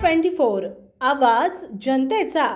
Twenty four. आवाज जनतेचा.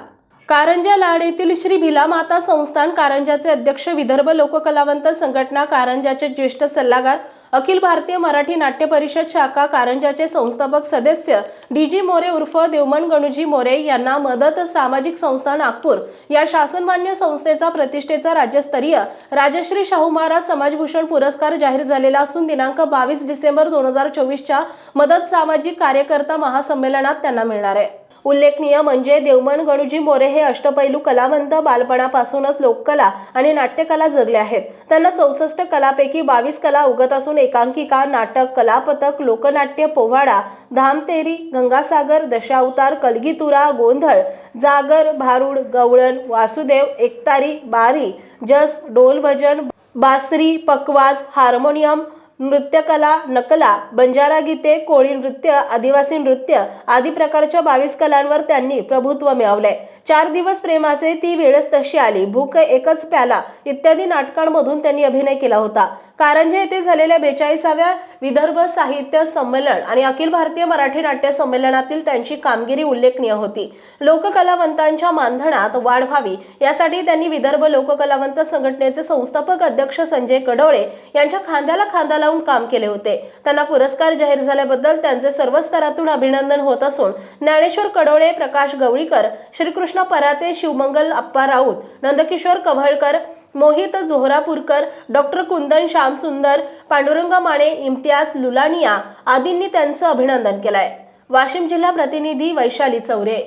कारंजा लाड येथील श्री भिला माता संस्थान कारंजाचे अध्यक्ष विदर्भ लोककलावंत संघटना कारंजाचे ज्येष्ठ सल्लागार अखिल भारतीय मराठी नाट्य परिषद शाखा कारंजाचे संस्थापक सदस्य डी जी मोरे उर्फ देवमन गणूजी मोरे यांना मदत सामाजिक संस्था नागपूर या शासनमान्य संस्थेचा प्रतिष्ठेचा राज्यस्तरीय राजश्री शाहू महाराज समाजभूषण पुरस्कार जाहीर झालेला असून दिनांक बावीस डिसेंबर दोन हजार चोवीसच्या मदत सामाजिक कार्यकर्ता महासंमेलनात त्यांना मिळणार आहे. उल्लेखनीय म्हणजे देवमन गणूजी मोरे हे अष्टपैलू कलावंत बालपणापासूनच लोककला आणि नाट्यकला जगले आहेत. त्यांना चौसष्ट कलापैकी बावीस कला उगत असून एकांकिका नाटक कलापथक लोकनाट्य पोवाडा धामतेरी गंगासागर दशावतार कलगीतुरा गोंधळ जागर भारुड गवळण वासुदेव एकतारी बारी जस डोल भजन बासरी पकवाज हार्मोनियम नृत्यकला नकला बंजारा गीते कोळी नृत्य आदिवासी नृत्य आदी प्रकारच्या बावीस कलांवर त्यांनी प्रभुत्व मिळवले चार दिवस प्रेमाचे ती वेळच तशी आली. भूक एकच प्याला. इत्यादी नाटकांमधून त्यांनी अभिनय केला होता. कारंजे येथे झालेल्या बेचाळीसाव्या विदर्भ साहित्य संमेलन आणि अखिल भारतीय मराठी नाट्य संमेलनातील त्यांची कामगिरी उल्लेखनीय होती. लोककलावंतांच्या मानधनात वाढ व्हावी यासाठी त्यांनी विदर्भ लोककलावंत संघटनेचे संस्थापक अध्यक्ष संजय कडोळे यांच्या खांद्याला खांदा लावून काम केले होते. त्यांना पुरस्कार जाहीर झाल्याबद्दल त्यांचे सर्व स्तरातून अभिनंदन होत असून ज्ञानेश्वर कडोळे प्रकाश गवळीकर श्रीकृष्ण पराते शिवमंगल अप्पा राऊत नंदकिशोर कव्हळकर मोहित जोहरापूरकर डॉक्टर कुंदन श्यामसुंदर पांडुरंग माने इम्तियाज लुलानिया आदींनी त्यांचं अभिनंदन केलंय. वाशिम जिल्हा प्रतिनिधी वैशाली चौरे.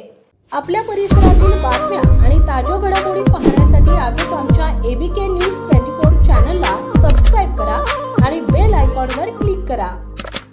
आपल्या परिसरातील बातम्या आणि ताज्या घडामोडी पाहण्यासाठी आजच आमच्या एबीके न्यूज